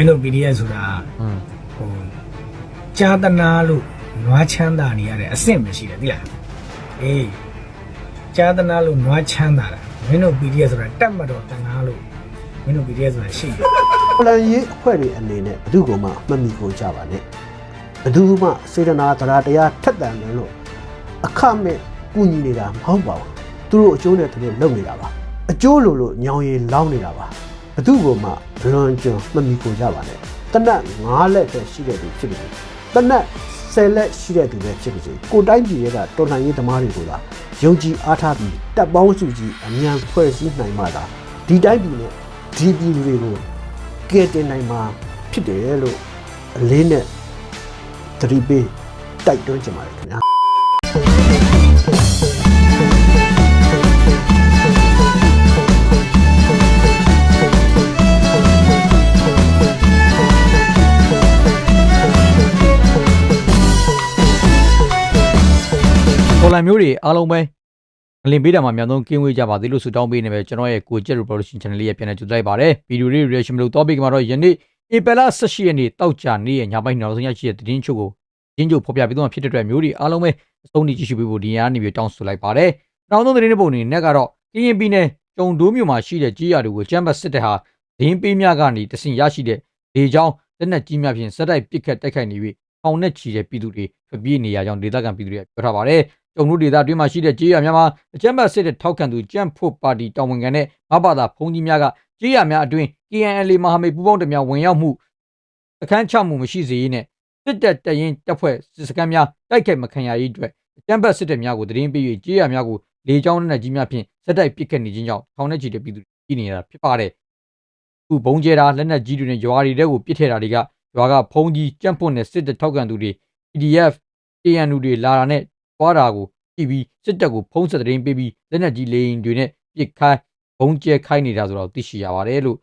င်းတို့ PDF ဆိုတာอืมဟိုကြာတနာလို့နွားချမ်းသာနေရတဲ့အဆင့်မရှိတယ်သိလားအေးကြာတနာလို့နွားချမ်းသာတာမင်းတို့ PDF ဆိုတာတက်မတော်တနာလို့မင်းတို့ PDF ဆိုတာရှိတယ်ပလန်ရေးအဖွဲ့တွေအနေနဲ့ဘယ်သူကမှမမီကိုကြပါနဲ့ဘယ်သူမှစေတနာတရားတရားထက်တန်တယ်လို့အခမဲ့ကူညီနေတာမဟုတ်ပါဘူးသူတို့အကျိုးနဲ့သူတို့လုပ်နေတာပါအကျိုးလိုလို့ညောင်ရည်လောင်းနေတာပါ ဘယ်သူကမှဘလွန်ကျွန်းမမီကိုကြပါနဲ့တနက်9လက်ပဲရှိတဲ့သူဖြစ်ပြီတနက်10လက်ရှိတဲ့သူပဲဖြစ်ပြီကိုတိုင်းပြည်ရဲ့ကတော်လှန်ရေးသမားတွေကိုလာယုံကြည်အားထားပြီးတပ်ပေါင်းစုကြီးအမြန်ဖွဲ့စည်းနိုင်မှသာဒီတိုင်းပြည်နဲ့ဒီပြည်သူတွေကိုကဲတင်နိုင်မှာဖြစ်တယ်လို့အလေးနဲ့သတိပေးတိုက်တွန်းချင်ပါတယ်ခင်ဗျာ တော်လန်မျိုးတွေအားလုံးပဲအလင်ပေးတာမှာအများဆုံးကင်းဝေးကြပါသေးလို့ဆုတောင်းပေးနေပဲကျွန်တော်ရဲ့ကိုကျက် reproduction channel လေးရဲ့ပြန်လည်ကြိုလိုက်ပါတယ်ဗီဒီယိုလေး reaction မလို့တော့ပြီးကမှာတော့ယနေ့ဧပြီလ18ရက်နေ့တောက်ကြနေ့ရဲ့ညပိုင်းနောက်ဆုံးရရှိတဲ့သတင်းချုပ်ကိုရင်းချုပ်ဖော်ပြပေးတော့ဖြစ်တဲ့အတွက်မျိုးတွေအားလုံးပဲအဆုံးထိကြည့်ရှုပေးဖို့ဒီရားနေပြီးတောင်းဆိုလိုက်ပါတယ်နောက်ဆုံးသတင်းတွေပုံအနေနဲ့ကတော့ကရင်ပြည်နယ်ကျုံဒိုးမြို့မှာရှိတဲ့ကြီးရတွေကိုကျမ်းပတ်စစ်တဲ့ဟာဒင်းပေးများကနေတဆင့်ရရှိတဲ့လေကြောင်းလက်နက်ကြီးများဖြင့်စက်တိုက်ပစ်ခတ်တိုက်ခိုက်နေပြီးထောင်နဲ့ချီတဲ့ပြည်သူတွေထွက်ပြေးနေရကြောင်းဒေသခံပြည်သူတွေကပြောထားပါတယ် ကျုံတို့ဒေသအတွင်းမှာရှိတဲ့ကြေးရများမှာအကြမ်းဖက်စစ်တဲ့ထောက်ခံသူကြန့်ဖို့ပါတီတောင်ဝင်ခံတဲ့မဘာသာဖုန်ကြီးများကကြေးရများအတွင်း KNL မဟာမိတ်ပူးပေါင်းတများဝင်ရောက်မှုအခန်းချမှုမရှိစေရေးနဲ့စစ်တပ်တရင်တပ်ဖွဲ့စစ်စခန်းများတိုက်ခိုက်မခံရရေးအတွက်အကြမ်းဖက်စစ်တပ်များကိုတရင်ပေး၍ကြေးရများကိုလေကြောင်းနဲ့ကြီးများဖြင့်စက်တိုက်ပစ်ခတ်နေခြင်းကြောင့်ထောင်နဲ့ချီတဲ့ပြည်သူတွေကြီးနေရတာဖြစ်ပါတယ်။ခုဘုံကျဲတာလက်နက်ကြီးတွေနဲ့ရွာတွေတဲကိုပစ်ထည့်တာတွေကရွာကဖုန်ကြီးကြန့်ဖို့နဲ့စစ်တပ်ထောက်ခံသူတွေ PDF ANU တွေလာတာနဲ့ သွားတာကိုကြည့်ပြီးစစ်တပ်ကိုဖုံးဆက်သတင်းပေးပြီးလက်နက်ကြီးလေရင်တွေနဲ့ပစ်ခိုင်းဘုံကျဲခိုင်းနေတာဆိုတော့သိရှိရပါတယ်လို့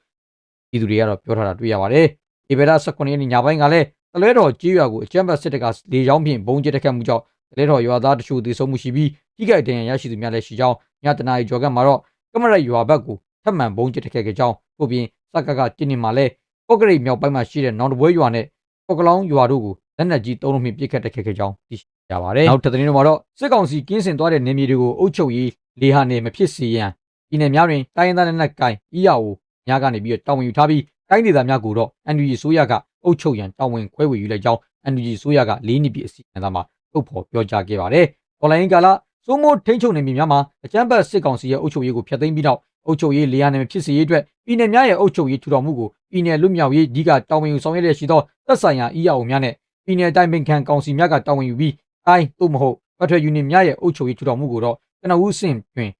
ပြည်သူတွေကတော့ပြောထားတာတွေ့ရပါတယ်။ဒီဘက်18ရက်နေ့ညပိုင်းကလည်းတလဲတော်ကြေးရွာကိုအကြမ်းဖက်စစ်တပ်ကလေကြောင်းဖြင့်ဘုံကျဲတက်ခတ်မှုကြောင့်တလဲတော်ရွာသားတချို့သေဆုံးမှုရှိပြီးထိခိုက်ဒဏ်ရာရရှိသူများလည်းရှိကြောင်းညတနာရီကျော်ကမှာတော့ကမရက်ရွာဘက်ကိုထပ်မံဘုံကျဲတက်ခတ်ခဲ့ကြောင်းထို့ပြင်စက်ကကတင်းနေမှာလည်းပော့ကရိတ်မြောက်ပိုင်းမှာရှိတဲ့နောင်တပွဲရွာနဲ့ပော့ကလောင်းရွာတို့ကိုလက်နက်ကြီးသုံးလုံးဖြင့်ပစ်ခတ်တက်ခတ်ခဲ့ကြောင်းသိရှိ ရပါတယ်။နောက်ထပ်သတင်းတွေမှာတော့စစ်ကောင်စီကင်းစင်သွားတဲ့နေမြေတွေကိုအုပ်ချုပ်ရေးလေဟာနယ်မဖြစ်စေရန်ပြည်နယ်များတွင်တိုင်းရင်းသားလက်နက်ကိုင် EAO များကနေပြီးတော့တာဝန်ယူထားပြီးတိုင်းဒေသများကိုတော့ NUG ဆိုရကအုပ်ချုပ်ရန်တာဝန်ခွဲဝေယူလိုက်ကြောင်း NUG ဆိုရကလေးနှစ်ပြည့်အစီအစဉ်သားမှာထုတ်ဖော်ပြောကြားခဲ့ပါတယ်။ online ကာလစိုးမိုးထိန်းချုပ်နေမြေများမှာအကြမ်းဖက်စစ်ကောင်စီရဲ့အုပ်ချုပ်ရေးကိုဖျက်သိမ်းပြီးနောက်အုပ်ချုပ်ရေးလေယာနယ်ဖြစ်စေရေးအတွက်ပြည်နယ်များရဲ့အုပ်ချုပ်ရေးထူထောင်မှုကိုပြည်နယ်လူမျိုးရေးအဓိကတာဝန်ယူဆောင်ရွက်ရရှိသောသက်ဆိုင်ရာ EAO များနဲ့ပြည်နယ်တိုင်းပင်ခံကောင်စီများကတာဝန်ယူပြီး တိုင်းသို့မဟုတ်ဖက်ထရယ်ယူနစ်များရဲ့အုပ်ချုပ်ရေးထူထောင်မှုကိုတော့ကနဦးစင်တွင်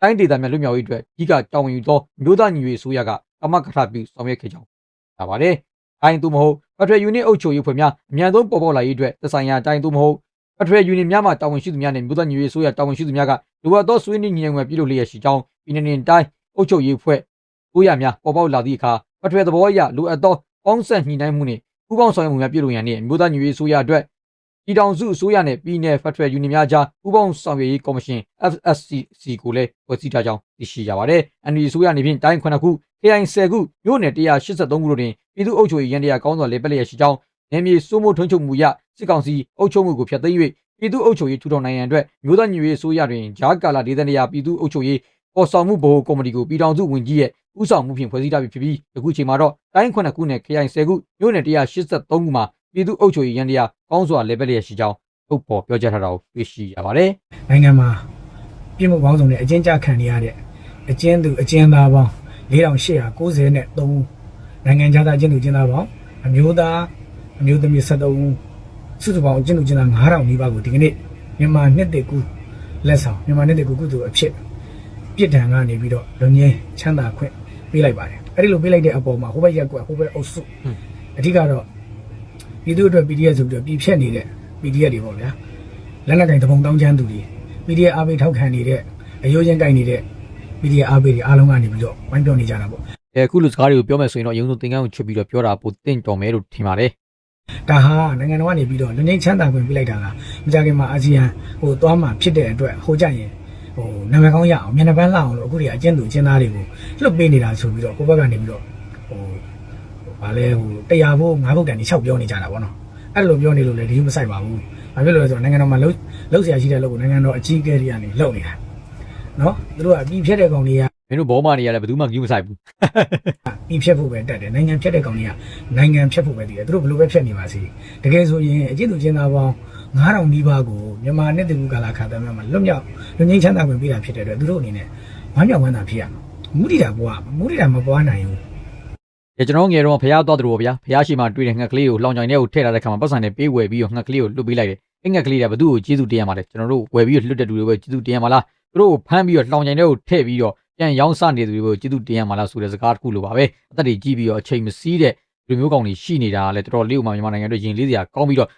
တိုင်းဒေသများလူမျိုးရေးအတွက်အဓိကတာဝန်ယူသောမြို့သားညီရေးအစိုးရကကမကထပြုဆောင်ရွက်ခဲ့ကြောင်းပါပါတယ်။တိုင်းသို့မဟုတ်ဖက်ထရယ်ယူနစ်အုပ်ချုပ်ရေးဖွဲ့များအမြန်ဆုံးပေါ်ပေါက်လာရေးအတွက်သက်ဆိုင်ရာတိုင်းသို့မဟုတ်ဖက်ထရယ်ယူနစ်များမှတာဝန်ရှိသူများနဲ့မြို့သားညီရေးအစိုးရတာဝန်ရှိသူများကလိုအပ်သောဆွေးနွေးညှိနှိုင်းမှုပြုလုပ်လျက်ရှိကြောင်းပြည်내တိုင်းအုပ်ချုပ်ရေးဖွဲ့ကိုရများပေါ်ပေါက်လာသည့်အခါဖက်ထရယ်သဘောအရလိုအပ်သောပေါင်းဆက်ညှိနှိုင်းမှုနှင့်ပူးပေါင်းဆောင်ရွက်မှုများပြုလုပ်ရန်နှင့်မြို့သားညီရေးအစိုးရအတွက် ပြည်ထောင်စုအစိုးရနဲ့ပြည်내ဖက်ထရယ်ယူနစ်များကြားပူးပေါင်းဆောင်ရွက်ရေးကော်မရှင် FSCC ကိုလည်းဖွဲ့စည်းထားကြောင်းသိရှိရပါတယ်။ NUG အစိုးရအနေဖြင့်တိုင်း9ခု KI 10ခုမြို့နယ်183ခုတို့တွင်ပြည်သူ့အုပ်ချုပ်ရေးရန်တရားကောင်းစွာလေပတ်လျက်ရှိကြောင်းနယ်မြေစိုးမိုးထွန်းချုပ်မှုရစစ်ကောင်စီအုပ်ချုပ်မှုကိုဖျက်သိမ်း၍ပြည်သူ့အုပ်ချုပ်ရေးထူထောင်နိုင်ရန်အတွက်မြို့သားညီရေးအစိုးရတွင်ဂျားကာလာဒေသနေရာပြည်သူ့အုပ်ချုပ်ရေးပေါ်ဆောင်မှုဗဟိုကော်မတီကိုပြည်ထောင်စုဝန်ကြီးရဲ့ဦးဆောင်မှုဖြင့်ဖွဲ့စည်းထားပြီးဖြစ်ပြီးအခုချိန်မှာတော့တိုင်း9ခုနဲ့ KI 10ခုမြို့နယ်183ခုမှာ ပြည်သူ့အုပ်ချုပ်ရေးရန်တရားကောင်းစွာလေပတ်လျက်ရှိကြောင်းထုတ်ဖော်ပြောကြားထားတာကိုတွေ့ရှိရပါတယ်နိုင်ငံမှာပြည်မှုပေါင်းစုံနဲ့အကျဉ်းချခံနေရတဲ့အကျဉ်းသူအကျဉ်းသားပေါင်း4890နဲ့3ဦးနိုင်ငံခြားသားအကျဉ်းသူအကျဉ်းသားပေါင်းအမျိုးသားအမျိုးသမီး73ဦးစုစုပေါင်းအကျဉ်းသူအကျဉ်းသား9000နီးပါးကိုဒီကနေ့မြန်မာနှစ်တကူလက်ဆောင်မြန်မာနှစ်တကူကုသိုလ်အဖြစ်ပြစ်ဒဏ်ကနေပြီးတော့လူငင်းချမ်းသာခွင့်ပေးလိုက်ပါတယ်အဲ့ဒီလိုပေးလိုက်တဲ့အပေါ်မှာဟိုဘက်ရက်ကွက်ဟိုဘက်အုပ်စုအဓိကတော့ ပြည်သူ့အတွက် PDF ဆိုပြီးတော့ပြည်ဖြတ်နေတဲ့ PDF တွေပေါ့ဗျာလက်နက်ကင်တပုံတောင်းချမ်းသူတွေ PDF အားပေးထောက်ခံနေတဲ့အယိုးချင်းကိုင်နေတဲ့ PDF အားပေးတွေအားလုံးကနေပြီးတော့ဝိုင်းပြောနေကြတာပေါ့အဲအခုလိုစကားတွေကိုပြောမယ်ဆိုရင်တော့ရုံးစုသင်္ကန်းကိုချွတ်ပြီးတော့ပြောတာပိုတင့်တော်မယ်လို့ထင်ပါတယ်ဒါဟာနိုင်ငံတော်ကနေပြီးတော့လူငင်းချမ်းသာခွင့်ပြလိုက်တာကမကြခင်မှာအာဆီယံဟိုသွားမှဖြစ်တဲ့အတွက်ဟိုကြရင်ဟိုနာမည်ကောင်းရအောင်မျက်နှာပန်းလှအောင်လို့အခုတွေအကျဉ်းသူအကျဉ်းသားတွေကိုလွတ်ပေးနေတာဆိုပြီးတော့ကိုယ့်ဘက်ကနေပြီးတော့ ဗာလဲဟို100ဘုတ်5ဘုတ်တန်ဒီ6ပြောနေကြတာဗောနော်အဲ့လိုပြောနေလို့လည်းဒီမဆိုင်ပါဘူးဘာဖြစ်လို့လဲဆိုတော့နိုင်ငံတော်မှာလှုပ်လှုပ်ဆရာရှိတဲ့လှုပ်ကိုနိုင်ငံတော်အကြီးအကဲတွေကနေလှုပ်နေတာနော်သူတို့ကပြီးဖြတ်တဲ့ကောင်တွေကမင်းတို့ဘောမာတွေကလည်းဘယ်သူမှကြီးမဆိုင်ဘူးပြီးဖြတ်ဖို့ပဲတက်တယ်နိုင်ငံဖြတ်တဲ့ကောင်တွေကနိုင်ငံဖြတ်ဖို့ပဲတည်တယ်သူတို့ဘယ်လိုပဲဖြတ်နေပါစေတကယ်ဆိုရင်အကျဉ်းသူချင်းသားပေါင်း9000နီးပါးကိုမြန်မာနဲ့တူကာလာခါတမ်းမှာလွတ်မြောက်လူငင်းချမ်းသာခွင့်ပေးတာဖြစ်တဲ့အတွက်သူတို့အနေနဲ့ဝမ်းမြောက်ဝမ်းသာဖြစ်ရမှာမူတီတာဘွားမူတီတာမပွားနိုင်ဘူး ကျွန်တော်ငယ်တော့ဖះသွားတယ်ဗောဗျာ။ဖះရှိမှတွေ့တဲ့ငှက်ကလေးကိုလောင်ချိုင်ထဲကိုထည့်လာတဲ့ခါမှာပတ်စံနဲ့ပေးဝယ်ပြီးတော့ငှက်ကလေးကိုလွတ်ပေးလိုက်တယ်။အဲ့ငှက်ကလေးကဘသူ့ကိုကျေးဇူးတင်ရမှာလဲကျွန်တော်တို့ဝယ်ပြီးတော့လွတ်တဲ့သူတွေပဲကျေးဇူးတင်ရမှာလား။သူတို့ကိုဖမ်းပြီးတော့လောင်ချိုင်ထဲကိုထည့်ပြီးတော့ပြန်ရောင်းစနေသူတွေကိုကျေးဇူးတင်ရမှာလားဆိုတဲ့စကားတစ်ခုလိုပါပဲ။အသက်တွေကြီးပြီးတော့အချိန်မစည်းတဲ့လူမျိုးကောင်တွေရှိနေတာကလည်းတော်တော်လေးဥမာမြန်မာနိုင်ငံအတွက်ရင်လေးစရာကောင်းပြီးတော့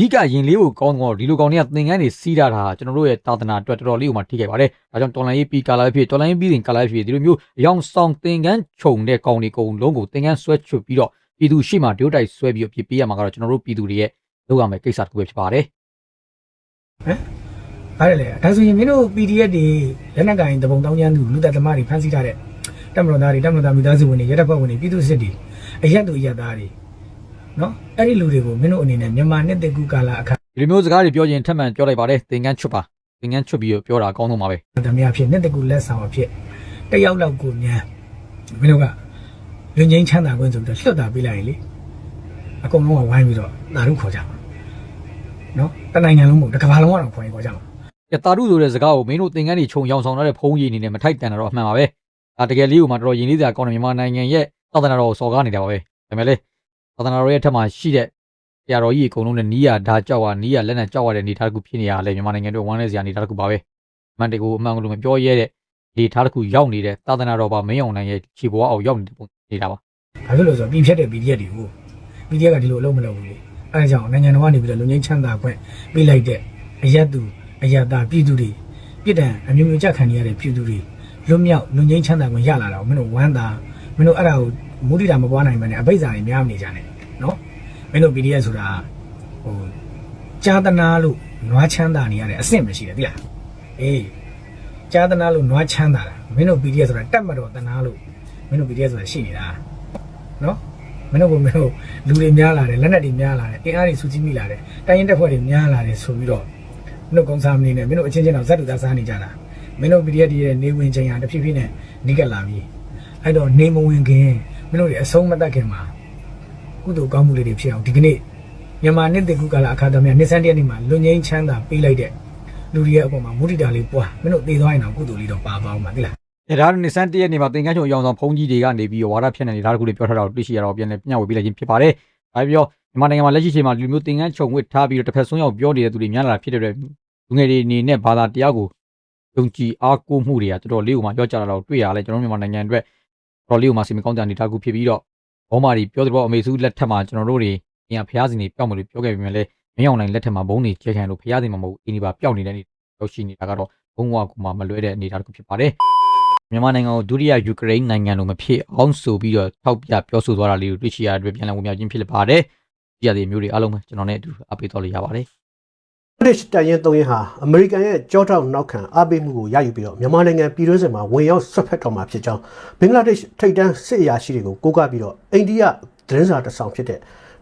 ဒီကရင်လေးကိုကောင်းတော့ဒီလိုကောင်တွေကသင်္ကန်းတွေစီးတာတာကျွန်တော်တို့ရဲ့တာသနာအတွက်တော်တော်လေးဥမာထိခဲ့ပါတယ်။ဒါကြောင့်တော်လိုင်းရေးပီကာလာဖြစ်တော်လိုင်းရေးပြီးရင်ကာလာဖြစ်ဒီလိုမျိုးအယောင်ဆောင်သင်္ကန်းခြုံတဲ့ကောင်တွေကုန်လုံးကိုသင်္ကန်းဆွဲချွတ်ပြီးတော့ပြည်သူရှိမှဒုတိုက်ဆွဲပြီးတော့ပြပေးရမှာကတော့ကျွန်တော်တို့ပြည်သူတွေရဲ့လုပ်ရမယ့်ကိစ္စတစ်ခုပဲဖြစ်ပါတယ်ဟုတ်တယ်လေဒါဆိုရင်မင်းတို့ PDF တွေလက်နက်ကင်တပုံတောင်းကျမ်းသူလူသက်သမားတွေဖမ်းဆီးထားတဲ့တပ်မတော်သားတွေတပ်မတော်သားမိသားစုဝင်တွေရဲတပ်ဖွဲ့ဝင်တွေပြည်သူစစ်တွေအရက်သူအရက်သားတွေ နော်အဲ့ဒီလူတွေကိုမင်းတို့အနေနဲ့မြန်မာနှစ်သက်ကူကာလာအခါဒီလိုမျိုးစကားတွေပြောရင်ထပ်မံပြောလိုက်ပါတယ်သင်္ကန်းချွတ်ပါသင်္ကန်းချွတ်ပြီးတော့ပြောတာအကောင်းဆုံးပါပဲသမီးအဖြစ်နှစ်သက်ကူလက်ဆောင်အဖြစ်တယောက်လောက်ကိုမြန်မင်းတို့ကလူငင်းချမ်းသာခွင့်ဆိုပြီးတော့လွတ်တာပေးလိုက်ရင်လေအကုန်လုံးကဝိုင်းပြီးတော့တာတို့ခေါ်ကြမှာနော်တနိုင်ငံလုံးမဟုတ်တစ်ကမ္ဘာလုံးကတော့ခေါ်ရင်ခေါ်ကြမှာရတာရုဆိုတဲ့စကားကိုမင်းတို့သင်္ကန်းတွေခြုံရောင်ဆောင်ထားတဲ့ဖုံးရည်အနေနဲ့မထိုက်တန်တာတော့အမှန်ပါပဲဒါတကယ်လေးကိုမှတော်တော်ရင်လေးစရာကောင်းတဲ့မြန်မာနိုင်ငံရဲ့သာသနာတော်ကိုစော်ကားနေတာပါပဲဒါပေမဲ့လေ သာသနာတော်ရဲ့အထက်မှာရှိတဲ့ဆရာတော်ကြီးအကုန်လုံးနဲ့နီးရဓာကြောက်ရနီးရလက်နဲ့ကြောက်ရတဲ့အနေအထားတစ်ခုဖြစ်နေရလဲမြန်မာနိုင်ငံအတွက်ဝမ်းနည်းစရာအနေအထားတစ်ခုပါပဲအမှန်တကူအမှန်ကလို့မပြောရဲတဲ့ဒီထားတစ်ခုရောက်နေတဲ့သာသနာတော်ပါမင်းအောင်နိုင်ရဲ့ခြေပေါ်အောင်ရောက်နေတဲ့ပုံနေတာပါဘာဖြစ်လို့လဲဆိုတော့ပြီးဖြတ်တဲ့ PDF တွေကို PDF ကဒီလိုအလုပ်မလုပ်ဘူးလေအဲဒါကြောင့်နိုင်ငံတော်ကနေပြီးတော့လူငင်းချမ်းသာခွင့်ပေးလိုက်တဲ့အရက်သူအရက်သားပြည်သူတွေပြည်တံအမျိုးမျိုးကြက်ခံနေရတဲ့ပြည်သူတွေလွတ်မြောက်လူငင်းချမ်းသာခွင့်ရလာတာကိုမင်းတို့ဝမ်းသာမင်းတို့အဲ့ဒါကို မုဒိတာမပွားနိုင်မနဲ့အပိဿာတွေများမနေကြနဲ့နော်မင်းတို့ PDF ဆိုတာဟိုကြာတနာလို့နွားချမ်းသာနေရတဲ့အဆင့်မရှိတယ်တိလားအေးကြာတနာလို့နွားချမ်းသာတာမင်းတို့ PDF ဆိုတာတက်မတော်တနာလို့မင်းတို့ PDF ဆိုတာရှိနေတာနော်မင်းတို့ကမင်းတို့လူတွေများလာတယ်လက်နက်တွေများလာတယ်အင်အားတွေစုစည်းမိလာတယ်တိုင်းရင်တက်ဖွဲ့တွေများလာတယ်ဆိုပြီးတော့မင်းတို့ကုန်းစားမနေနဲ့မင်းတို့အချင်းချင်းတော့ဇက်တူသားစားနေကြတာမင်းတို့ PDF တွေရဲ့နေဝင်ချိန်ဟာတဖြည်းဖြည်းနဲ့နိကလာပြီအဲ့တော့နေမဝင်ခင် မင်းတို့တွေအဆုံးမတတ်ခင်မှာကုသိုလ်ကောင်းမှုလေးတွေဖြစ်အောင်ဒီကနေ့မြန်မာနှစ်တကူကလာအခါသမယနှစ်ဆန်းတရက်နေ့မှာလွန်ငင်းချမ်းသာပေးလိုက်တဲ့လူတွေရဲ့အပေါ်မှာမုဒိတာလေးပွားမင်းတို့သေသွားရင်တော့ကုသိုလ်လေးတော့ပါပါအောင်ပါသိလား။ဒါဒါနေစန်တရက်နေမှာသင်္ကန်းချုံအယောင်ဆောင်ဖုံးကြီးတွေကနေပြီးဝါဒဖြန့်နေတဲ့ဒါတခုလေးပြောထားတာကိုတွေ့ရှိရတော့ပြန်လဲညဝေပေးလိုက်ခြင်းဖြစ်ပါတယ်။ဒါပြောမြန်မာနိုင်ငံမှာလက်ရှိချိန်မှာလူမျိုးသင်္ကန်းချုံဝစ်ထားပြီးတော့တစ်ဖက်ဆုံးရောက်ပြောနေတဲ့သူတွေများလာတာဖြစ်တဲ့အတွက်လူငယ်တွေအနေနဲ့ဘာသာတရားကိုယုံကြည်အားကိုးမှုတွေကတော်တော်လေးကိုမှပြောကြတာတော့တွေ့ရလဲကျွန်တော်မြန်မာနိုင်ငံအတွက် တော်တော်လေးကိုမှစီမံကောင်းတဲ့အနေထားကူဖြစ်ပြီးတော့ဘောမာတွေပြောတဲ့ဘောအမေစုလက်ထက်မှာကျွန်တော်တို့တွေအင်ဖျားစင်တွေပျောက်မလို့ပြောခဲ့ပြီးမြဲလဲမင်းအောင်နိုင်လက်ထက်မှာဘုံတွေကျဲခံလို့ဖျားစင်မှာမဟုတ်အင်းဒီပါပျောက်နေတဲ့အနေရောက်ရှိနေတာကတော့ဘုံဝါကူမှမလွဲတဲ့အနေအထားတစ်ခုဖြစ်ပါတယ်မြန်မာနိုင်ငံကိုဒုတိယယူကရိန်းနိုင်ငံလိုမဖြစ်အောင်ဆိုပြီးတော့ထောက်ပြပြောဆိုသွားတာလေးကိုတွေ့ရှိရတဲ့အတွက်ပြန်လည်ဝင်မြောက်ခြင်းဖြစ်ပါတယ်။ဒီရတဲ့မျိုးတွေအားလုံးပဲကျွန်တော်နဲ့အတူအပိတော်လေးရပါတယ် British တန်ရင်သုံးရင်ဟာအမေရိကန်ရဲ့ကြောထောက်နောက်ခံအားပေးမှုကိုရယူပြီးတော့မြန်မာနိုင်ငံပြည်တွင်းစစ်မှာဝင်ရောက်ဆွတ်ဖက်တော်မှာဖြစ်ကြောင်းဘင်္ဂလားဒေ့ရှ်ထိပ်တန်းစစ်အရာရှိတွေကိုကိုးကားပြီးတော့အိန္ဒိယသတင်းစာတစ်စောင်ဖြစ်တဲ့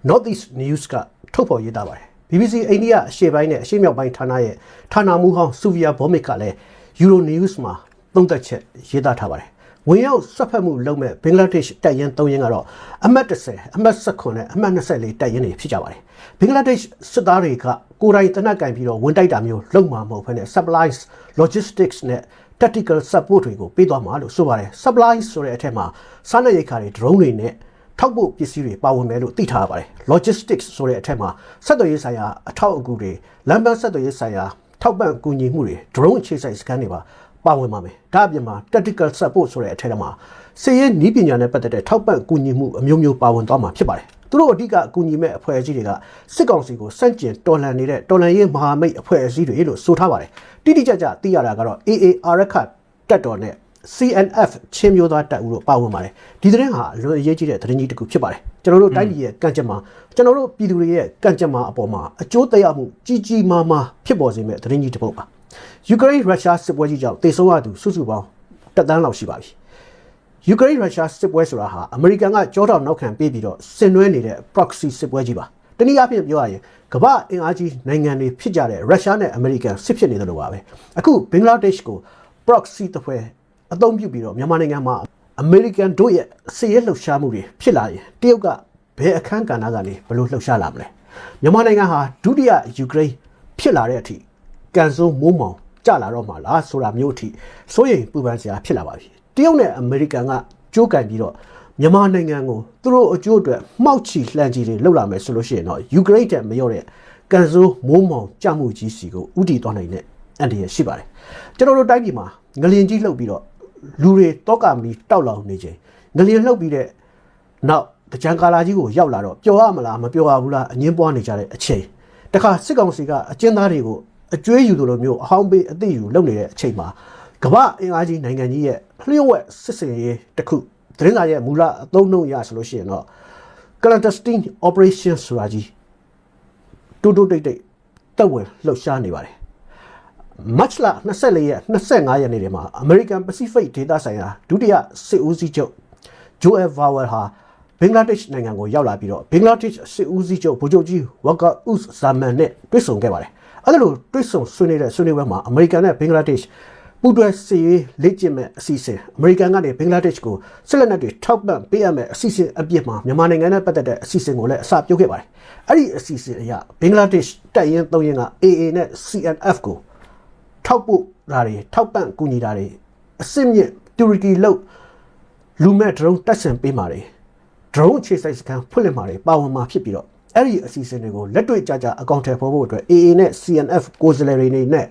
Northeast News ကထုတ်ဖော်ရေးသားပါတယ် BBC အိန္ဒိယအရှေ့ပိုင်းနဲ့အရှေ့မြောက်ပိုင်းဌာနရဲ့ဌာနမှူးဟောင်းဆူဗီယာဘောမစ်ကလည်း Euro News မှာသုံးသက်ချက်ရေးသားထားပါတယ်ဝင်ရောက်ဆွတ်ဖက်မှုလုပ်မဲ့ဘင်္ဂလားဒေ့ရှ်တပ်ရင်း3ရင်းကတော့အမှတ်10အမှတ်19နဲ့အမှတ်24တပ်ရင်းတွေဖြစ်ကြပါတယ် ဘင်္ဂလားဒေ့ရှ်စစ်သားတွေကကိုယ်တိုင်တနက်ကင်ပြီးတော့ဝင်တိုက်တာမျိုးလုပ်မှာမဟုတ်ဘဲနဲ့ supplies logistics နဲ့ tactical support တွေကိုပေးသွားမှာလို့ဆိုပါတယ် supplies ဆိုတဲ့အထက်မှာစားနပ်ရိက္ခာတွေ drone တွေနဲ့ထောက်ပို့ပစ္စည်းတွေပါဝင်မယ်လို့သိထားရပါတယ် logistics ဆိုတဲ့အထက်မှာဆက်သွယ်ရေးဆိုင်ရာအထောက်အကူတွေလမ်းပန်းဆက်သွယ်ရေးဆိုင်ရာထောက်ပံ့ကူညီမှုတွေ drone အခြေစိုက်စခန်းတွေပါပါဝင်ပါမယ်ဒါအပြင်မှာ tactical support ဆိုတဲ့အထက်မှာစီးရဲနီးပညာနဲ့ပတ်သက်တဲ့ထောက်ပံ့ကူညီမှုအမျိုးမျိုးပါဝင်သွားမှာဖြစ်ပါတယ် သူတို့အဓိကအကူအညီမဲ့အဖွဲ့အစည်းတွေကစစ်ကောင်စီကိုစန့်ကျင်တော်လှန်နေတဲ့တော်လှန်ရေးမဟာမိတ်အဖွဲ့အစည်းတွေလို့ဆိုထားပါတယ်တိတိကျကျသိရတာကတော့ AA အာရခတက်တော်နဲ့ CNF ချင်းမျိုးသားတပ်ဦးတို့ပါဝင်ပါတယ်ဒီသတင်းဟာအလွန်အရေးကြီးတဲ့သတင်းကြီးတစ်ခုဖြစ်ပါတယ်ကျွန်တော်တို့တိုင်းပြည်ရဲ့ကံကြမ္မာကျွန်တော်တို့ပြည်သူတွေရဲ့ကံကြမ္မာအပေါ်မှာအကျိုးသက်ရောက်မှုကြီးကြီးမားမားဖြစ်ပေါ်စေမယ့်သတင်းကြီးတစ်ပုဒ်ပါယူကရိန်းရုရှားစစ်ပွဲကြီးကြောင့်တေဆုံးရသူစုစုပေါင်းတက်တန်းလောက်ရှိပါပြီ ယူကရိန်းရုရှားစစ်ပွဲဆိုတာဟာအမေရိကန်ကကြောတောင်နောက်ခံပေးပြီးတော့ဆင်နွှဲနေတဲ့ proxy စစ်ပွဲကြီးပါတနည်းအားဖြင့်ပြောရရင်ကမ္ဘာအင်အားကြီးနိုင်ငံတွေဖြစ်ကြတဲ့ရုရှားနဲ့အမေရိကန်စစ်ဖြစ်နေတယ်လို့ပါပဲအခုဘင်္ဂလားဒေ့ရှ်ကို proxy တစ်ဖွဲအသုံးပြုပြီးတော့မြန်မာနိုင်ငံမှာအမေရိကန်တို့ရဲ့စစ်ရေးလှုပ်ရှားမှုတွေဖြစ်လာရင်တရုတ်ကဘယ်အခန်းကဏ္ဍကနေဘယ်လိုလှုပ်ရှားလာမလဲမြန်မာနိုင်ငံဟာဒုတိယယူကရိန်းဖြစ်လာတဲ့အထိကန်စိုးမိုးမောင်ကြလာတော့မှလားဆိုတာမျိုးအထိစိုးရိမ်ပူပန်စရာဖြစ်လာပါပြီ တရုတ်နဲ့အမေရိကန်ကကြိုးကန်ပြီးတော့မြန်မာနိုင်ငံကိုသူတို့အကျိုးအတွက်မှောက်ချီလှန်ချီတွေလှုပ်လာမယ်ဆိုလို့ရှိရင်တော့ယူကရိန်းတက်မရော့တဲ့ကန်စိုးမိုးမောင်ကြမှုကြီးစီကိုဥတီသွားနိုင်တဲ့အန်ဒီရရှိပါတယ်ကျွန်တော်တို့တိုင်းပြည်မှာငလျင်ကြီးလှုပ်ပြီးတော့လူတွေတောကမီတောက်လောင်နေချိန်ငလျင်လှုပ်ပြီးတဲ့နောက်တကြံကာလာကြီးကိုရောက်လာတော့ပျော်ရမလားမပျော်ရဘူးလားအငင်းပွားနေကြတဲ့အချိန်တခါစစ်ကောင်စီကအကျဉ်းသားတွေကိုအကျွေးယူသလိုမျိုးအဟောင်းပေးအသိယူလုပ်နေတဲ့အချိန်မှာကမ္ဘာအင်အားကြီးနိုင်ငံကြီးရဲ့ လျှို့ဝှက်စစ်စင်ရေးတစ်ခုသတင်းစာရဲ့မူလအသုံးနှုန်းအရဆိုလို့ရှိရင်တော့ clandestine operation ဆိုတာကြီးတူတူတိတ်တိတ်တက်ဝင်လှုပ်ရှားနေပါတယ် match လ24ရက်25ရက်နေ့တွေမှာ American Pacific ဒေသဆိုင်ရာဒုတိယစစ်ဦးစီးချုပ် Joel Vowell ဟာဘင်္ဂလားဒေ့ရှ်နိုင်ငံကိုရောက်လာပြီးတော့ဘင်္ဂလားဒေ့ရှ်စစ်ဦးစီးချုပ်ဗိုလ်ချုပ်ကြီးဝကာဥစ်ဇာမန်နဲ့တွေ့ဆုံခဲ့ပါတယ်။အဲဒါလိုတွေ့ဆုံဆွေးနွေးတဲ့ဆွေးနွေးပွဲမှာအမေရိကန်နဲ့ဘင်္ဂလားဒေ့ရှ်ပူးူးတွဲစီရေးလေ့ကျင့်မဲ့အစီအစဉ်အမေရိကန်ကနေဘင်္ဂလားဒေ့ရှ်ကိုစစ်လက်နက်တွေထောက်ပံ့ပေးအပ်မဲ့အစီအစဉ်အပြစ်မှာမြန်မာနိုင်ငံနဲ့ပတ်သက်တဲ့အစီအစဉ်ကိုလည်းအစပြုတ်ခဲ့ပါတယ်။အဲ့ဒီအစီအစဉ်အရဘင်္ဂလားဒေ့ရှ်တပ်ရင်း၃ရင်းက AA နဲ့ CNF ကိုထောက်ပို့တာတွေထောက်ပံ့ကူညီတာတွေအစစ်မြစ်တူရကီလို့လူမဲ့ဒရုန်းတပ်ဆင်ပေးပါတယ်။ဒရုန်းအခြေစိုက်စခန်းဖွင့်လှစ်ပါတယ်ပါဝင်မှာဖြစ်ပြီးတော့ အဲ့ဒီအစီအစဉ်တွေကိုလက်တွေ့ကြကြအကောင့်ထဲပေါ်ဖို့အတွက် AA နဲ့ CNF ကိုယ်စားလှယ်တွေနေနဲ့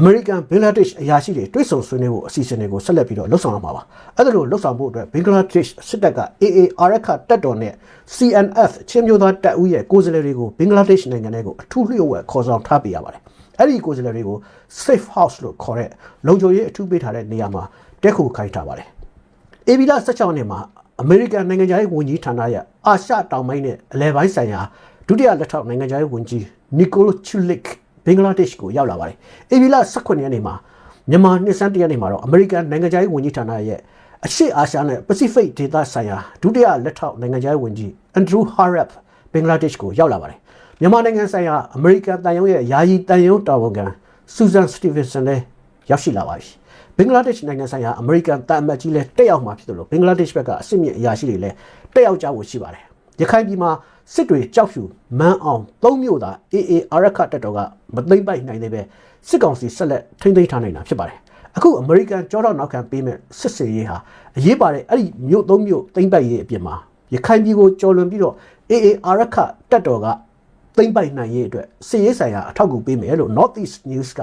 American Bangladesh အရာရှိတွေတွဲဆုံဆွေးနွေးဖို့အစီအစဉ်တွေကိုဆက်လက်ပြီးတော့လှုပ်ဆောင်ရမှာပါအဲ့ဒါလိုလှုပ်ဆောင်ဖို့အတွက် Bangladesh စစ်တပ်က AA အာရခတပ်တော်နဲ့ CNF ချင်းမျိုးသားတပ်ဦးရဲ့ကိုယ်စားလှယ်တွေကို Bangladesh နိုင်ငံထဲကိုအထူးလျှို့ဝှက်ခေါ်ဆောင်ထားပေးရပါတယ်အဲ့ဒီကိုယ်စားလှယ်တွေကို safe house လို့ခေါ်တဲ့လုံခြုံရေးအထူးပေးထားတဲ့နေရာမှာတက်ခုခိုင်းထားပါတယ်။ AB လ16နှစ်မှာ အမေရိကန်နိုင်ငံခြားရေးဝန်ကြီးဌာနရဲ့အာရှတောင်ပိုင်းနဲ့အလဲပိုင်းဆိုင်ရာဒုတိယလက်ထောက်နိုင်ငံခြားရေးဝန်ကြီးနီကိုလိုချူလစ်ဘင်္ဂလားဒေ့ရှ်ကိုရောက်လာပါတယ်။ AB လ18ရက်နေ့မှာမြန်မာနှစ်စန်းတရက်နေ့မှာတော့အမေရိကန်နိုင်ငံခြားရေးဝန်ကြီးဌာနရဲ့အရှေ့အာရှနဲ့ပစိဖိတ်ဒေသဆိုင်ရာဒုတိယလက်ထောက်နိုင်ငံခြားရေးဝန်ကြီးအန်ဒရူးဟာရပ်ဘင်္ဂလားဒေ့ရှ်ကိုရောက်လာပါတယ်။မြန်မာနိုင်ငံဆိုင်ရာအမေရိကန်တန်ယုံရဲ့ယာယီတန်ယုံတာဝန်ခံဆူဇန်စတီဗင်ဆန်လည်းရောက်ရှိလာပါပြီ။ ဘင်္ဂလားဒေ့ရှ်နိုင်ငံဆိုင်ရာအမေရိကန်တန်အမတ်ကြီးလည်းတက်ရောက်မှာဖြစ်တယ်လို့ဘင်္ဂလားဒေ့ရှ်ဘက်ကအစ်မြင့်အရာရှိတွေလည်းတက်ရောက်ကြဖို့ရှိပါတယ်။ရခိုင်ပြည်မှာစစ်တွေကြောက်ဖြူမန်းအောင်သုံးမျိုးသာ AA အာရခတက်တော်ကမသိမ့်ပိုက်နိုင်သေးပဲစစ်ကောင်စီဆက်လက်ထိမ့်သိမ်းထားနိုင်တာဖြစ်ပါတယ်။အခုအမေရိကန်ကြောတော့နောက်ခံပေးမဲ့စစ်စေးရေးဟာအရေးပါတဲ့အဲ့ဒီမြို့သုံးမြို့သိမ့်ပိုက်ရေးအပြင်မှာရခိုင်ပြည်ကိုကြော်လွန်ပြီးတော့ AA အာရခတက်တော်ကသိမ့်ပိုက်နိုင်ရေးအတွက်စစ်ရေးဆိုင်ရာအထောက်အကူပေးမယ်လို့ North East News က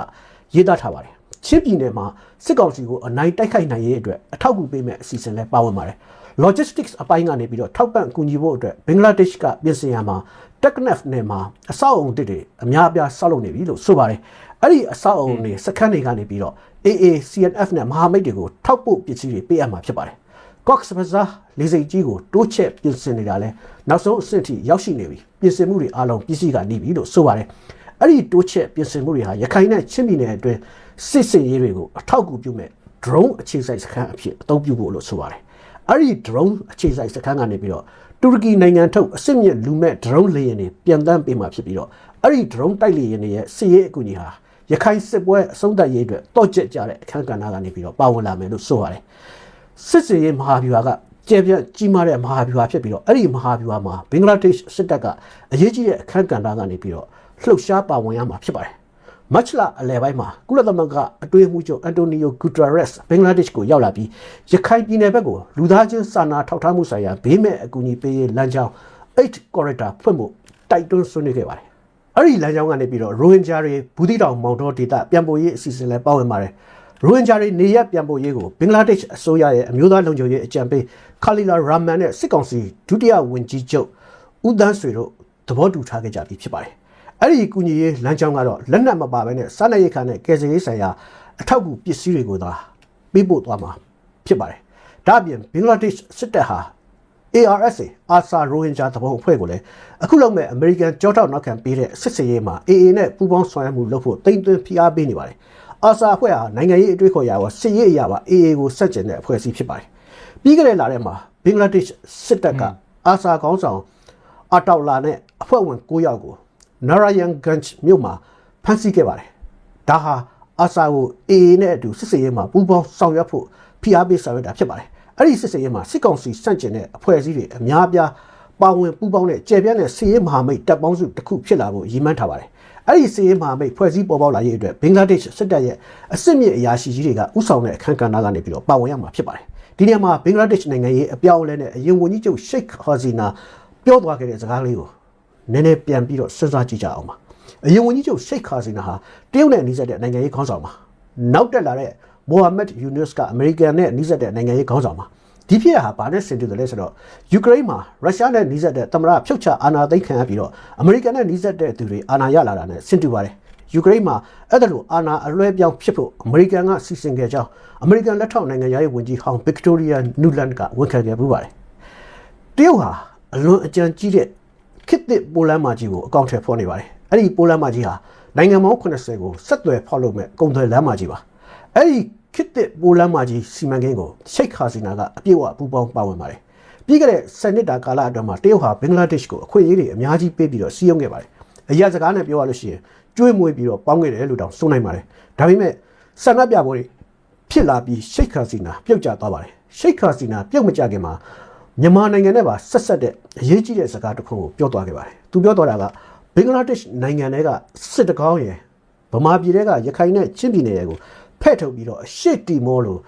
ရေးသားထားပါတယ်။ ချင်းပြည်နယ်မှာစစ်ကောင်စီကိုအနိုင်တိုက်ခိုက်နိုင်ရေးအတွက်အထောက်အကူပေးမဲ့အစီအစဉ်လည်းပါဝင်ပါတယ်။ logistics အပိုင်းကနေပြီးတော့ထောက်ပံ့ကူညီဖို့အတွက်ဘင်္ဂလားဒေ့ရှ်ကပြင်ဆင်ရမှာ Technaf နဲ့မှာအဆောက်အုံတစ်တွေအများအပြားဆောက်လုပ်နေပြီလို့ဆိုပါတယ်။အဲ့ဒီအဆောက်အုံတွေစခန်းတွေကနေပြီးတော့ AA CNF နဲ့မဟာမိတ်တွေကိုထောက်ပို့ပစ္စည်းတွေပေးအပ်မှာဖြစ်ပါတယ်။ Cox Bazar လေးစိတ်ကြီးကိုတိုးချက်ပြင်ဆင်နေတာလဲနောက်ဆုံးအဆင့်ထိရောက်ရှိနေပြီပြင်ဆင်မှုတွေအားလုံးပြည်စည်းကနေပြီလို့ဆိုပါတယ် အဲ့ဒီတိုးချက်ပြင်ဆင်မှုတွေဟာရခိုင်နဲ့ချင်းပြည်နယ်အတွင်းစစ်စင်ရေးတွေကိုအထောက်အကူပြုမဲ့ drone အခြေစိုက်စခန်းအဖြစ်အသုံးပြုဖို့လို့ဆိုပါတယ်အဲ့ဒီ drone အခြေစိုက်စခန်းကနေပြီးတော့တူရကီနိုင်ငံထုတ်အစစ်မြစ်လူမဲ့ drone လေယာဉ်တွေပြန်တမ်းပေးမှာဖြစ်ပြီးတော့အဲ့ဒီ drone တိုက်လေယာဉ်တွေရဲ့စစ်ရေးအကူအညီဟာရခိုင်စစ်ပွဲအဆုံးသတ်ရေးအတွက်တော့ကျက်ကြတဲ့အခန်းကဏ္ဍကနေပြီးတော့ပါဝင်လာမယ်လို့ဆိုပါတယ်စစ်စင်ရေးမဟာဗျူဟာကကျယ်ပြန့်ကြီးမားတဲ့မဟာဗျူဟာဖြစ်ပြီးတော့အဲ့ဒီမဟာဗျူဟာမှာဘင်္ဂလားဒေ့ရှ်စစ်တပ်ကအရေးကြီးတဲ့အခန်းကဏ္ဍကနေပြီးတော့ လှုပ်ရှားပါဝင်ရမှာဖြစ်ပါတယ်။မတ်လအလယ်ပိုင်းမှာကုလသမဂ္ဂအတွင်းမှုချုပ်အန်တိုနီယိုဂူတရက်စ်ဘင်္ဂလားဒေ့ရှ်ကိုရောက်လာပြီးရခိုင်ပြည်နယ်ဘက်ကိုလူသားချင်းစာနာထောက်ထားမှုဆိုင်ရာဘေးမဲ့အကူအညီပေးရေးလမ်းကြောင်း8 corridor ဖွင့်ဖို့တိုက်တွန်းဆွေးနွေးခဲ့ပါတယ်။အဲ့ဒီလမ်းကြောင်းကနေပြီးတော့ရိုဟင်ဂျာတွေဘူးတီတောင်မောင်တော်ဒေသပြန်ပေါ်ရေးအစီအစဉ်လည်းပါဝင်ပါတယ်။ရိုဟင်ဂျာတွေနေရပြန်ပေါ်ရေးကိုဘင်္ဂလားဒေ့ရှ်အစိုးရရဲ့အမျိုးသားလုံခြုံရေးအကြံပေးခါလီလာရာမန်နဲ့စစ်ကောင်စီဒုတိယဝန်ကြီးချုပ်ဦးသန်းဆွေတို့သဘောတူထားခဲ့ကြပြီဖြစ်ပါတယ်။ အဲ့ဒီကူညီရေးလမ်းကြောင်းကတော့လက်နက်မပါဘဲနဲ့စားနပ်ရိက္ခာနဲ့ကယ်ဆယ်ရေးဆိုင်ရာအထောက်အကူပစ္စည်းတွေကိုသာပေးပို့သွားမှာဖြစ်ပါတယ်။ဒါ့အပြင်ဘင်္ဂလားဒေ့ရှ်စစ်တပ်ဟာ ARSA အာဆာရိုဟင်ဂျာတပုံအဖွဲ့ကိုလည်းအခုလောက်မဲ့အမေရိကန်ကြောထောက်နောက်ခံပေးတဲ့စစ်စင်ရေးမှာ AA နဲ့ပူးပေါင်းဆောင်ရွက်မှုလုပ်ဖို့တိမ်သွင်းဖိအားပေးနေပါတယ်။အာဆာအဖွဲ့ဟာနိုင်ငံရေးအတွေ့အခေါ်ရာရောစစ်ရေးအရာပါ AA ကိုဆက်ကျင်တဲ့အဖွဲ့အစည်းဖြစ်ပါတယ်။ပြီးခဲ့တဲ့လထဲမှာဘင်္ဂလားဒေ့ရှ်စစ်တပ်ကအာဆာခေါင်းဆောင်အတောက်လာနဲ့အဖွဲ့ဝင်9ယောက်ကို နာရယန်ဂန်ချ်မြို့မှာဖမ်းဆီးခဲ့ပါတယ်ဒါဟာအာဆာကို AA နဲ့အတူစစ်စေးရေးမှာပူးပေါင်းဆောင်ရွက်ဖို့ဖိအားပေးဆောင်ရွက်တာဖြစ်ပါတယ်အဲ့ဒီစစ်စေးရေးမှာစစ်ကောင်စီစန့်ကျင်တဲ့အဖွဲ့အစည်းတွေအများအပြားပါဝင်ပူးပေါင်းတဲ့ကျေပြန့်တဲ့စစ်ရေးမဟာမိတ်တပ်ပေါင်းစုတစ်ခုဖြစ်လာဖို့ရည်မှန်းထားပါတယ်အဲ့ဒီစစ်ရေးမဟာမိတ်ဖွဲ့စည်းပေါ်ပေါက်လာရေးအတွက်ဘင်္ဂလားဒေ့ရှ်စစ်တပ်ရဲ့အစစ်မြစ်အရာရှိကြီးတွေကဥဆောင်တဲ့အခမ်းကဏ္ဍကနေပြီးတော့ပါဝင်ရမှာဖြစ်ပါတယ်ဒီနေရာမှာဘင်္ဂလားဒေ့ရှ်နိုင်ငံရေးအပြောင်းအလဲနဲ့အရင်ဝန်ကြီးချုပ်ရှိတ်ဟာစီနာပြောသွားခဲ့တဲ့စကားလေးကို နည်းနည်းပြန်ပြီးတော့စဉ်းစားကြည့်ကြအောင်ပါအရင်ဝန်ကြီးချုပ်ရှိတ်ဟာစီနာဟာတရုတ်နဲ့နှိစက်တဲ့နိုင်ငံရေးခေါင်းဆောင်ပါနောက်တက်လာတဲ့မိုဟာမက်ယူနွတ်ကအမေရိကန်နဲ့နှိစက်တဲ့နိုင်ငံရေးခေါင်းဆောင်ပါဒီဖြစ်ရဟာဘာနဲ့ဆင်တူတယ်လဲဆိုတော့ယူကရိန်းမှာရုရှားနဲ့နှိစက်တဲ့သမ္မတဖြုတ်ချအာဏာသိမ်းခံရပြီးတော့အမေရိကန်နဲ့နှိစက်တဲ့သူတွေအာဏာရလာတာနဲ့ဆင်တူပါတယ်ယူကရိန်းမှာအဲ့ဒါလိုအာဏာအလွဲပြောင်းဖြစ်ဖို့အမေရိကန်ကစီစဉ်ခဲ့ကြောင်းအမေရိကန်လက်ထောက်နိုင်ငံရေးဝန်ကြီးဟောင်းဗစ်တိုးရီယာနူလန်ကဝန်ခံခဲ့ပူပါတယ်တရုတ်ဟာအလွန်အကြံကြီးတဲ့ ခေတ်သစ်ပိုလန်မာကြီးကိုအကောင့်ထဲဖော်နေပါတယ်အဲ့ဒီပိုလန်မာကြီးဟာနိုင်ငံပေါင်း80ကိုဆက်သွယ်ဖောက်လုပ်မဲ့ကုန်သွယ်လမ်းမာကြီးပါအဲ့ဒီခေတ်သစ်ပိုလန်မာကြီးစီမံကိန်းကိုရှိတ်ခါစီနာကအပြည့်အဝပူးပေါင်းပါဝင်ပါတယ်ပြီးခဲ့တဲ့စနစ်တာကာလအတွင်းမှာတရုတ်ဟာဘင်္ဂလားဒေ့ရှ်ကိုအခွင့်အရေးတွေအများကြီးပေးပြီးတော့စီးရုံးခဲ့ပါတယ်အရာစကားနဲ့ပြောရလို့ရှိရင်ကျွေးမွေးပြီးတော့ပေါင်းခဲ့တယ်လို့တောင်ဆိုနိုင်ပါတယ်ဒါပေမဲ့ဆန္ဒပြပွဲတွေဖြစ်လာပြီးရှိတ်ခါစီနာပြုတ်ကျသွားပါတယ်ရှိတ်ခါစီနာပြုတ်မကျခင်မှာ မြန်မာနိုင်ငံနဲ့ပါဆက်ဆက်တဲ့အရေးကြီးတဲ့စကားတစ်ခုကိုပြောသွားခဲ့ပါတယ်သူပြောသွားတာကဘင်္ဂလားဒေ့ရှ်နိုင်ငံတွေကစစ်တကောင်းရယ်ဗမာပြည်တွေကရခိုင်နဲ့ချင်းပြည်နယ်တွေကိုဖဲ့ထုတ်ပြီးတော့အရှိတီမောလို့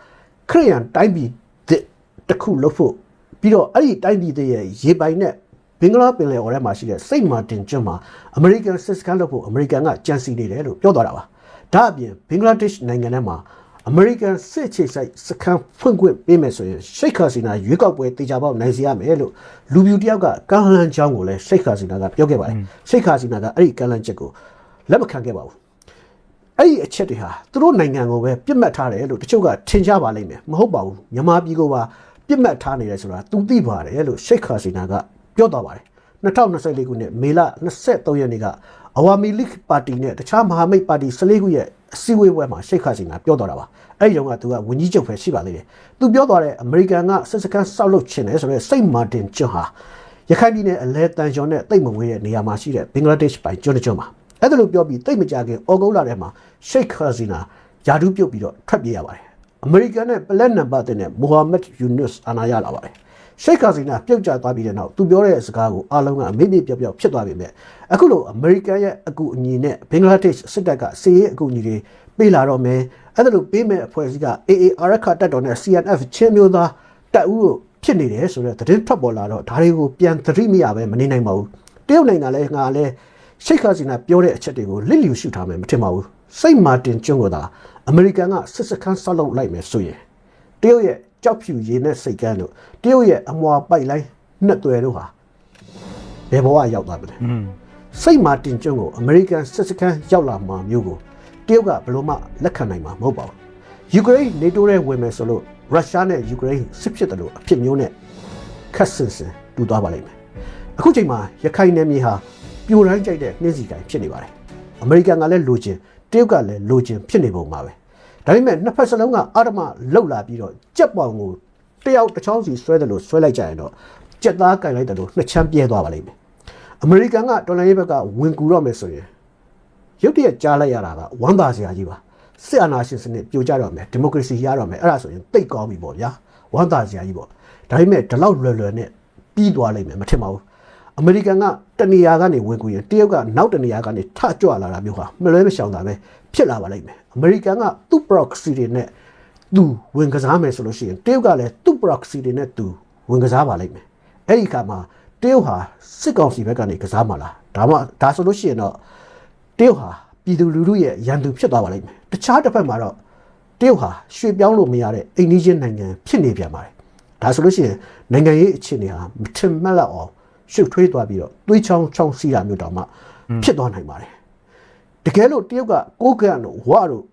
ခရိယန်တိုင်းပြည်တစ်တစ်ခုလုပ်ဖို့ပြီးတော့အဲ့ဒီတိုင်းပြည်တွေရဲ့ရေပိုင်နဲ့ဘင်္ဂလားပင်လယ်အော်ထဲမှာရှိတဲ့စိတ်မာတင်ကျွန်းမှာအမေရိကန်စစ်စကန်လုပ်ဖို့အမေရိကန်ကကြံစီနေတယ်လို့ပြောသွားတာပါဒါအပြင်ဘင်္ဂလားဒေ့ရှ်နိုင်ငံထဲမှာ အမေရိကန်စစ်အခြေစိုက်စကန်ဖွင့်ခွင့်ပေးမယ်ဆိုရင်ရှိတ်ခါစီနာရွေးကောက်ပွဲတေချာပေါက်နိုင်စီရမယ်လို့လူပြူတယောက်ကကမ်းလှမ်းကြောင်းကိုလည်းရှိတ်ခါစီနာကပြောခဲ့ပါတယ်ရှိတ်ခါစီနာကအဲ့ဒီကမ်းလှမ်းချက်ကိုလက်မခံခဲ့ပါဘူးအဲ့ဒီအချက်တွေဟာသူတို့နိုင်ငံကိုပဲပြစ်မှတ်ထားတယ်လို့တချို့ကထင်ရှားပါလိမ့်မယ်မဟုတ်ပါဘူးမြန်မာပြည်ကိုပါပြစ်မှတ်ထားနေတယ်ဆိုတာသူသိပါတယ်လို့ရှိတ်ခါစီနာကပြောသွားပါတယ်2024ခုနှစ်မေလ23ရက်နေ့ကအဝါမီလိခ်ပါတီနဲ့တခြားမဟာမိတ်ပါတီ14ခုရဲ့ အစည်းအဝေးပွဲမှာရှိတ်ခါစီနာပြောသွားတာပါအဲ့ဒီတော့ကသူကဝန်ကြီးချုပ်ပဲရှိပါသေးတယ်သူပြောသွားတဲ့အမေရိကန်ကစစ်စခန်းဆောက်လုပ်ခြင်းတယ်ဆိုတော့စိတ်မာတင်ကျွန်းဟာရခိုင်ပြည်နယ်အလဲတန်ကျော်နဲ့တိတ်မဝေးတဲ့နေရာမှာရှိတဲ့ဘင်္ဂလားဒေ့ရှ်ပိုင်ကျွန်းတစ်ကျွန်းမှာအဲ့ဒါလို့ပြောပြီးတိတ်မကြခင်ဩဂုတ်လထဲမှာရှိတ်ခါစီနာယာဒူးပြုတ်ပြီးတော့ထွက်ပြေးရပါတယ်အမေရိကန်နဲ့ပလက်နံပါတ်တဲ့မိုဟာမက်ယူနွတ်အာနာရလာပါတယ် ရှိတ်ခါစီနာပြုတ်ကျသွားပြီးတဲ့နောက်သူပြောတဲ့စကားကိုအားလုံးကအမေ့မေ့ပြော့ပြော့ဖြစ်သွားပြီမဲ့အခုလိုအမေရိကန်ရဲ့အကူအညီနဲ့ဘင်္ဂလားဒေ့ရှ်စစ်တပ်ကစီးရေးအကူအညီတွေပေးလာတော့မယ်အဲ့ဒါလို့ပေးမဲ့အဖွဲ့အစည်းက AA အာရခတပ်တော်နဲ့ CNF ချင်းမျိုးသားတပ်ဦးတို့ဖြစ်နေတယ်ဆိုတော့သတင်းထွက်ပေါ်လာတော့ဒါတွေကိုပြန်သတိမရပဲမနေနိုင်ပါဘူးတရုတ်နိုင်ငံလည်းငါလည်းရှိတ်ခါစီနာပြောတဲ့အချက်တွေကိုလစ်လျူရှုထားမယ်မထင်ပါဘူးစိတ်မာတင်ကျွန်းကသာအမေရိကန်ကစစ်စခန်းဆောက်လုပ်လိုက်မယ်ဆိုရင်တရုတ်ရဲ့ ကြောက်ဖြူရည်နဲ့စိတ်ကန်းတို့တရုတ်ရဲ့အမွာပိုက်လိုင်းနှစ်သွယ်တို့ဟာဘယ်ဘဝရောက်သွားမလဲอืมစိတ်မာတင်ကျွန်းကိုအမေရိကန်စစ်စခန်းရောက်လာမှာမျိုးကိုတရုတ်ကဘယ်လို့မှလက်ခံနိုင်မှာမဟုတ်ပါဘူးယူကရိန်းနေတိုးထဲဝင်မယ်ဆိုလို့ရုရှားနဲ့ယူကရိန်းစစ်ဖြစ်တယ်လို့အဖြစ်မျိုးနဲ့ခက်ဆင်ဆင်တူသွားပါလိမ့်မယ်အခုချိန်မှာရခိုင်နယ်မြေဟာပြိုတိုင်းကြိုက်တဲ့နှင်းစီတိုင်းဖြစ်နေပါတယ်အမေရိကန်ကလည်းလိုချင်တရုတ်ကလည်းလိုချင်ဖြစ်နေပုံပါပဲ ဒါပေမဲ့နှစ်ဖက်စလုံးကအာဓမလှုပ်လာပြီးတော့ကြက်ပေါင်ကိုတယောက်တစ်ချောင်းစီဆွဲတယ်လို့ဆွဲလိုက်ကြရင်တော့ကြက်သားကင်လိုက်တယ်လို့နှစ်ချမ်းပြဲသွားပါလိမ့်မယ်အမေရိကန်ကတော်လိုင်းရေးဘက်ကဝင်ကူတော့မယ်ဆိုရင်ရုတ်တရက်ကြားလိုက်ရတာကဝမ်းသာစရာကြီးပါစစ်အာဏာရှင်စနစ်ပြိုကျတော့မယ်ဒီမိုကရေစီရတော့မယ်အဲ့ဒါဆိုရင်တိတ်ကောင်းပြီပေါ့ဗျာဝမ်းသာစရာကြီးပေါ့ဒါပေမဲ့ဒီလောက်လွယ်လွယ်နဲ့ပြီးသွားလိမ့်မယ်မထင်ပါဘူးအမေရိကန်က တနေရာကနေဝင်ကူရင်တရုတ်ကနောက်တနေရာကနေထကြွလာတာမျိုးဟာမလွဲမရှောင်တာပဲဖြစ်လာပါလိမ့်မယ်အမေရိကန်ကသူ့ proxy တွေနဲ့သူဝင်ကစားမယ်ဆိုလို့ရှိရင်တရုတ်ကလည်းသူ့ proxy တွေနဲ့သူဝင်ကစားပါလိမ့်မယ်အဲ့ဒီခါမှာတရုတ်ဟာစစ်ကောင်စီဘက်ကနေကစားမှာလားဒါမှဒါဆိုလို့ရှိရင်တော့တရုတ်ဟာပြည်သူလူထုရဲ့ရန်သူဖြစ်သွားပါလိမ့်မယ်တခြားတစ်ဖက်မှာတော့တရုတ်ဟာရွှေ့ပြောင်းလို့မရတဲ့အိမ်နီးချင်းနိုင်ငံဖြစ်နေပြန်ပါတယ်ဒါဆိုလို့ရှိရင်နိုင်ငံရေးအခြေအနေဟာမထင်မှတ်လောက်အောင် ရှုပ်ထွေးသွားပြီးတော့သွေးချောင်းချောင်းစီးတာမျိုးတောင်မှဖြစ်သွားနိုင်ပါတယ်တကယ်လို့တရုတ်ကကိုးကန်တို့ဝါတို့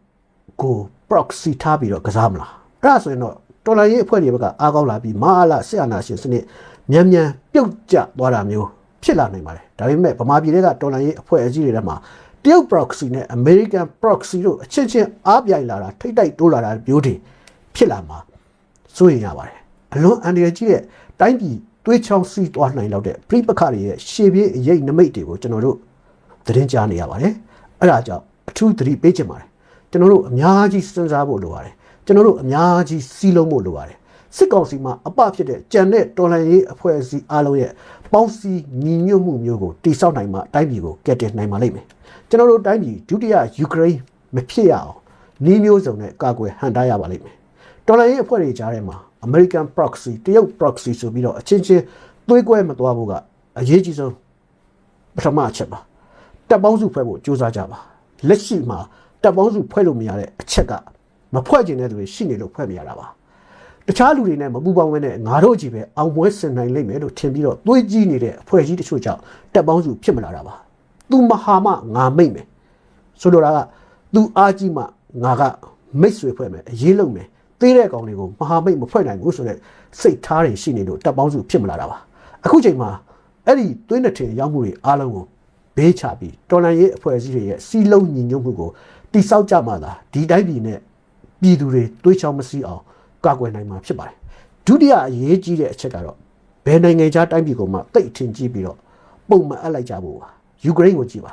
ကို proxy ထားပြီးတော့ကစားမလားအဲ့ဒါဆိုရင်တော့တော်လိုင်းရေးအဖွဲ့တွေဘက်ကအားကောင်းလာပြီးမအားလာစစ်အာဏာရှင်စနစ်မြန်မြန်ပြုတ်ကျသွားတာမျိုးဖြစ်လာနိုင်ပါတယ်ဒါပေမဲ့ဗမာပြည်တွေကတော်လိုင်းရေးအဖွဲ့အစည်းတွေထဲမှာတရုတ် proxy နဲ့ American proxy တို့အချင်းချင်းအားပြိုင်လာတာထိတ်တိုက်တိုးလာတာမျိုးတွေဖြစ်လာမှာစိုးရင်ရပါတယ်အလွန်အန္တရာယ်ကြီးတဲ့တိုင်းပြည် သွေးချောင်းစီးသွားနိုင်လောက်တဲ့ပြိပခါတွေရဲ့ရှေ့ပြေးအရေးနမိတ်တွေကိုကျွန်တော်တို့သတင်းကြားနေရပါတယ်အဲ့ဒါကြောင့်အထူးသတိပေးချင်ပါတယ်ကျွန်တော်တို့အများကြီးစဉ်းစားဖို့လိုပါတယ်ကျွန်တော်တို့အများကြီးစီးလုံးဖို့လိုပါတယ်စစ်ကောင်စီမှာအပဖြစ်တဲ့ကြံတဲ့တော်လှန်ရေးအဖွဲ့အစည်းအားလုံးရဲ့ပေါင်းစည်းညီညွတ်မှုမျိုးကိုတိစောက်နိုင်မှတိုင်းပြည်ကိုကယ်တင်နိုင်ပါလိမ့်မယ်ကျွန်တော်တို့တိုင်းပြည်ဒုတိယယူကရိန်းမဖြစ်ရအောင်နှီးမျိုးစုံနဲ့ကာကွယ်ဟန်တားရပါလိမ့်မယ်တော်လှန်ရေးအဖွဲ့တွေကြားထဲမှာ American proxy တရုတ် proxy ဆိုပြီးတော့အချင်းချင်းသွေးကွဲမသွားဖို့ကအရေးကြီးဆုံးပထမအချက်ပါတပ်ပေါင်းစုဖွဲ့ဖို့ကြိုးစားကြပါလက်ရှိမှာတပ်ပေါင်းစုဖွဲ့လို့မရတဲ့အချက်ကမဖွဲ့ကျင်တဲ့သူတွေရှိနေလို့ဖွဲ့မရတာပါတခြားလူတွေနဲ့မပူပေါင်းဘဲနဲ့ငါတို့ကြီးပဲအောင်ပွဲဆင်နိုင်လိမ့်မယ်လို့ထင်ပြီးတော့သွေးကြီးနေတဲ့အဖွဲ့အစည်းတချို့ကြောင့်တပ်ပေါင်းစုဖြစ်မလာတာပါသူမဟာမငါမိတ်မယ်ဆိုလိုတာကသူအားကြီးမှငါကမိတ်ဆွေဖွဲ့မယ်အရေးလုံးမယ် သေးတဲ့ကောင်တွေကိုမဟာမိတ်မဖွဲ့နိုင်ဘူးဆိုတဲ့စိတ်ထားတွေရှိနေလို့တပ်ပေါင်းစုဖြစ်မလာတာပါအခုချိန်မှာအဲ့ဒီသွေးနှစ်ထင်ရောက်မှုတွေအားလုံးကိုဘေးချပြီးတော်လန်ရေးအဖွဲ့အစည်းတွေရဲ့စီးလုံးညီညွတ်မှုကိုတိစောက်ကြမှသာဒီတိုင်းပြည်နဲ့ပြည်သူတွေတွေးချောင်းမစည်းအောင်ကာကွယ်နိုင်မှာဖြစ်ပါတယ်ဒုတိယအရေးကြီးတဲ့အချက်ကတော့ဘယ်နိုင်ငံခြားတိုင်းပြည်ကမှတိတ်ထင်ကြီးပြီးတော့ပုံမှန်အပ်လိုက်ကြဖို့ပါယူကရိန်းကိုကြည့်ပါ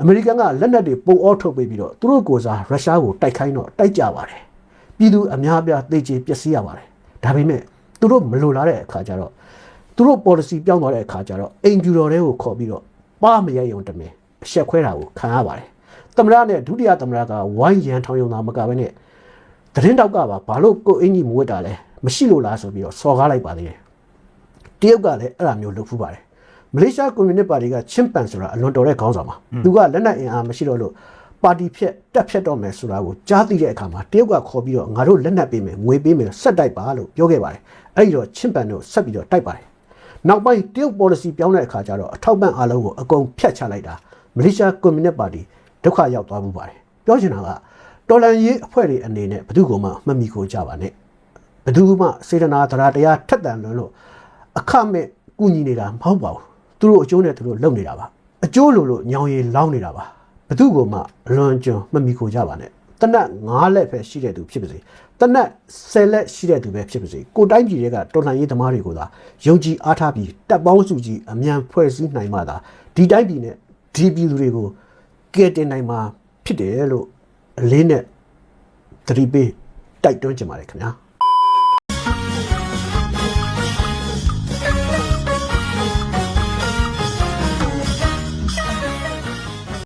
အမေရိကန်ကလက်နက်တွေပုံအောထုတ်ပေးပြီးတော့သူတို့ကိုယ်စားရုရှားကိုတိုက်ခိုင်းတော့တိုက်ကြပါတယ် ပြည်သူအများအပြားသိချေပျက်စီးရပါတယ်ဒါပေမဲ့သူတို့မလိုလားတဲ့အခါကျတော့သူတို့ policy ပြောင်းသွားတဲ့အခါကျတော့အိမ်ပြူတော်တွေကိုခေါ်ပြီးတော့ပါမရယုံတမင်အဆက်ခွဲတာကိုခံရပါတယ်သမရနဲ့ဒုတိယသမရကဝိုင်းရန်ထောင်ယုံတာမကဘဲနဲ့သတင်းတောက်ကပါဘာလို့ကိုယ်အင်ကြီးမဝတ်တာလဲမရှိလို့လားဆိုပြီးတော့စော်ကားလိုက်ပါသေးတယ်တရုတ်ကလည်းအဲ့လိုမျိုးလုပ်ဖူးပါတယ်မလေးရှားကွန်မြူနစ်ပါတီကချင်းပန်ဆိုတာအလွန်တော်တဲ့ခေါင်းဆောင်ပါသူကလက်နက်အင်အားမရှိတော့လို့ ပါတီဖြက်တက်ဖြက်တော့မယ်ဆိုတာကိုကြားသိတဲ့အခါမှာတရုတ်ကခေါ်ပြီးတော့ငါတို့လက်နက်ပေးမယ်ငွေပေးမယ်ဆက်တိုက်ပါလို့ပြောခဲ့ပါတယ်အဲ့ဒီတော့ချင်းပန်တို့ဆက်ပြီးတော့တိုက်ပါတယ်နောက်ပိုင်းတရုတ် policy ပြောင်းတဲ့အခါကျတော့အထောက်ပံ့အားလုံးကိုအကုန်ဖြတ်ချလိုက်တာမလေးရှားကွန်မြူနစ်ပါတီဒုက္ခရောက်သွားမှုပါတယ်ပြောချင်တာကတော်လန်ရေးအဖွဲ့တွေအနေနဲ့ဘယ်သူကမှမမိခိုကြပါနဲ့ဘယ်သူမှစေတနာတရားတရားထက်တန်လွန်းလို့အခမဲ့ကူညီနေတာမဟုတ်ပါဘူးသူတို့အကျိုးနဲ့သူတို့လုပ်နေတာပါအကျိုးလိုလို့ညောင်ရည်လောင်းနေတာပါ ဘယ်သူကမှအလွန်ကျွံမမိခိုကြပါနဲ့တနက်9လက်ပဲရှိတဲ့သူဖြစ်ပါစေတနက်10လက်ရှိတဲ့သူပဲဖြစ်ပါစေကိုတိုင်းပြည်တွေကတော်လှန်ရေးသမားတွေကိုသာယုံကြည်အားထားပြီးတပ်ပေါင်းစုကြီးအမြန်ဖွဲ့စည်းနိုင်မှသာဒီတိုင်းပြည်နဲ့ဒီပြည်သူတွေကိုကယ်တင်နိုင်မှာဖြစ်တယ်လို့အလေးနဲ့သတိပေးတိုက်တွန်းချင်ပါတယ်ခင်ဗျာ